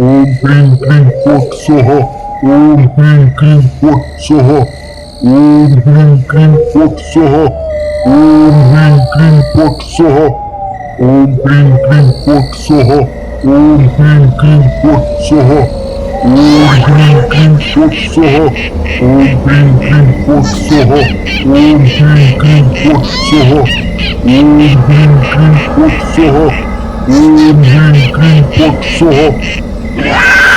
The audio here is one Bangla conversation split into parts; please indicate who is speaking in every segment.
Speaker 1: Ом крім крім кот сого. Ом крім крім кот сого. Ом крім крім кот сого. Ом крім крім кот
Speaker 2: сого. Ом крім крім кот сого. Ом крім крім кот сого. Ом крім крім кот сого. Ом крім крім кот сого. Ом крім крім кот сого. Ом крім крім кот сого. Ом крім крім кот сого. Yeah!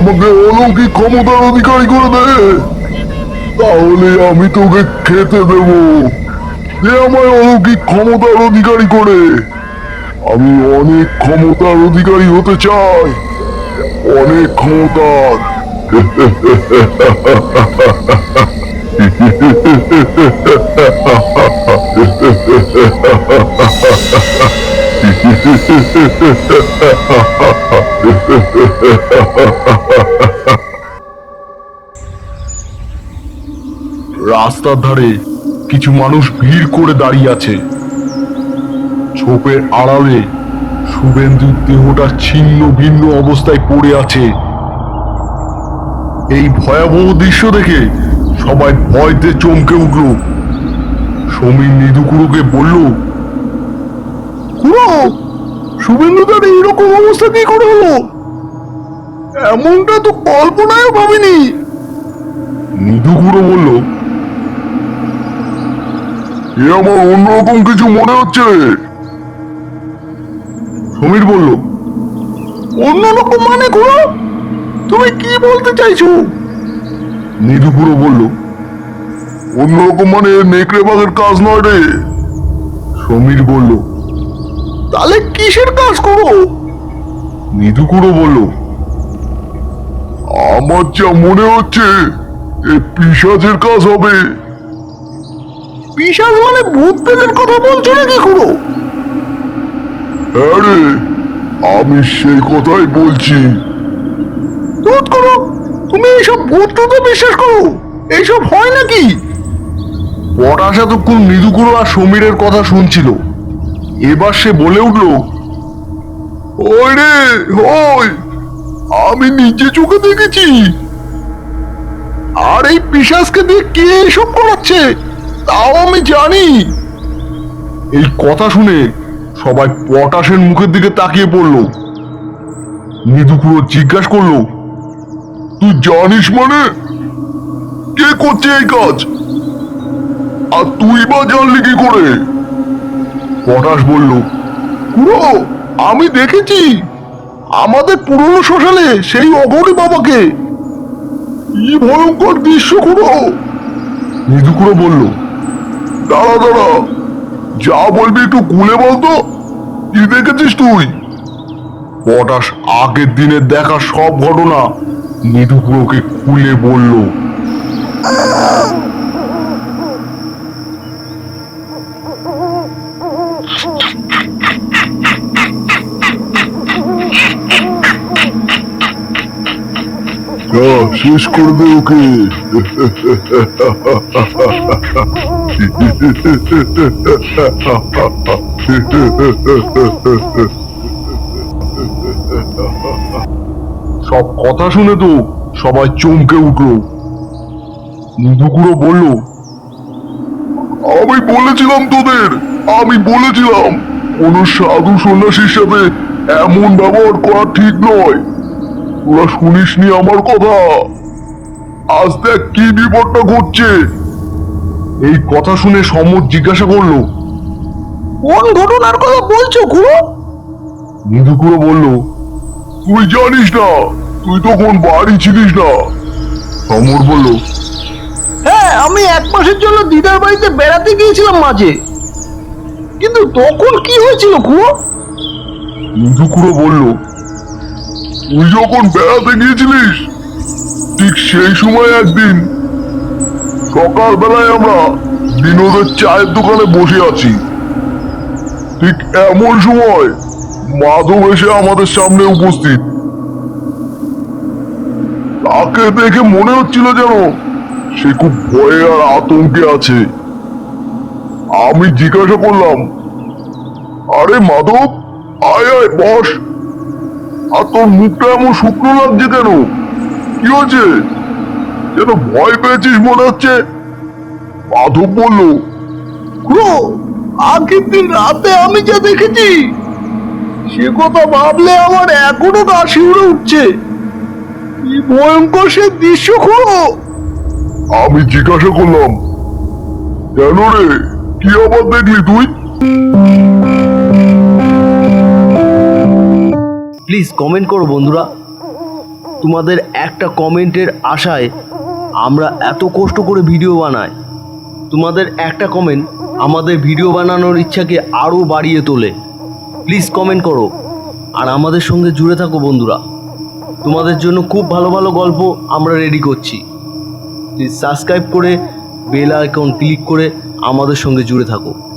Speaker 1: আমাকে অলৌকিক ক্ষমতার অধিকারী করে দে। তাহলে আমি তোকে খেতে দেব। দে আমায় অলৌকিক ক্ষমতার অধিকারী করে। আমি অনেক ক্ষমতার অধিকারী হতে চাই। অনেক ক্ষমতার রাস্তার ধারে কিছু মানুষ ভিড় করে দাঁড়িয়ে আছে। ছোপের আড়ালে শুভেন্দুর দেহটা ছিন্ন ভিন্ন অবস্থায় পড়ে আছে। এই ভয়াবহ দৃশ্য দেখে সবাই ভয়তে চমকে উঠল। সমীর নিদুকুড়োকে বলল কুড়ো শুভেন্দু তার এইরকম অবস্থা কি করে হলো? এমনটা তো কল্পনায় ভাবিনি। নিদুকুড়ো বলল এ আমার অন্যরকম কিছু মনে হচ্ছে। সমীর বলল অন্যরকম মানে খুড়ো তুমি কি বলতে চাইছো? নিদুপুরো বলল অন্যরকম মানে নেকড়ে বাঘের কাজ নয় রে। সমীর বলল তাহলে কিসের কাজ করো নিদুকুড়ো বলল আমার যা মনে হচ্ছে এ পিসাজের কাজ হবে। পিসাজ মানে ভূত কথা বলছো নাকি খুড়ো? আরে আমি সেই কথাই বলছি। ভূত করো তুমি এইসব ভূত টুতো বিশ্বাস করো? এইসব হয় নাকি? পটাশ এতক্ষণ মৃদুকুড়ো আর সমীরের কথা শুনছিল। এবার সে বলে উঠল আমি নিজে চোখে দেখেছি। আর এই পিসাসকে দিয়ে কে এসব করাচ্ছে, তাও আমি জানি। এই কথা শুনে সবাই পটাশের মুখের দিকে তাকিয়ে পড়ল। নিদুকুড়ো জিজ্ঞাসা করল, তুই জানিস মানে? কে করছে এই কাজ? আর তুই বা জানলি কি করে? পটাশ বলল, কুড়ো, আমি দেখেছি। আমাদের পুরনো শ্মশানে সেই অঘরী বাবাকে। কি ভয়ঙ্কর দৃশ্য, কুড়ো! নিদুকুড়ো বলল, দাঁড়া দাঁড়া, যা বলবি একটু খুলে বলতো কি দেখেছিস তুই? পটাশ আগের দিনের দেখা সব ঘটনা নিদুকুড়োকে খুলে বলল শেষ করে দে ওকে। সব কথা শুনে তো সবাই চমকে উঠল। নিদুকুড়ো বলল, আমি বলেছিলাম তোদের, আমি বলেছিলাম, কোন সাধু সন্ন্যাসীর সাথে এমন ব্যবহার করা ঠিক নয়। তোরা শুনিসনি আমার কথা? আজ দেখ কি বিপদটা ঘটছে। এই কথা শুনে সম্মত জিজ্ঞাসা করল
Speaker 3: কোন ঘটনার কথা বলছো খুড়ো?
Speaker 1: নিদুকুড়ো বলল তুই জানিস না তুই তখন বাড়ি ছিলিস না। সমর বলল
Speaker 3: হ্যাঁ আমি এক মাসের জন্য দিদার বাড়িতে বেড়াতে গিয়েছিলাম মাঝে। কিন্তু তখন কি হয়েছিল খুড়ো?
Speaker 1: ইন্দুকুড়ো বলল তুই যখন বেড়াতে গিয়েছিলিস, ঠিক সেই সময় একদিন সকালবেলায় আমরা বিনোদের চায়ের দোকানে বসে আছি। ঠিক এমন সময় মাধব এসে আমাদের সামনে উপস্থিত। তাকে দেখে মনে হচ্ছিল যেন সে খুব ভয়ে আর আতঙ্কে আছে। আমি জিজ্ঞাসা করলাম, আরে মাধব, আয় আয়, বস। আর তোর মুখটা এমন শুকনো লাগছে কেন? কি হয়েছে? যেন ভয় পেয়েছিস মনে হচ্ছে। মাধব বলল
Speaker 3: আগের দিন রাতে আমি যা দেখেছি, সে কথা ভাবলে আমার এখনও গা শিউরে উঠছে। কি ভয়ঙ্কর সে দৃশ্য খুড়ো।
Speaker 1: আমি জিজ্ঞাসা করলাম, কেন রে, কি আবার দেখলি তুই?
Speaker 4: প্লিজ কমেন্ট করো বন্ধুরা। তোমাদের একটা কমেন্টের আশায় আমরা এত কষ্ট করে ভিডিও বানাই। তোমাদের একটা কমেন্ট আমাদের ভিডিও বানানোর ইচ্ছাকে আরও বাড়িয়ে তোলে। প্লিজ কমেন্ট করো। আর আমাদের সঙ্গে জুড়ে থাকো বন্ধুরা। তোমাদের জন্য খুব ভালো ভালো গল্প আমরা রেডি করছি। প্লিজ সাবস্ক্রাইব করে বেল আইকন ক্লিক করে আমাদের সঙ্গে জুড়ে থাকো।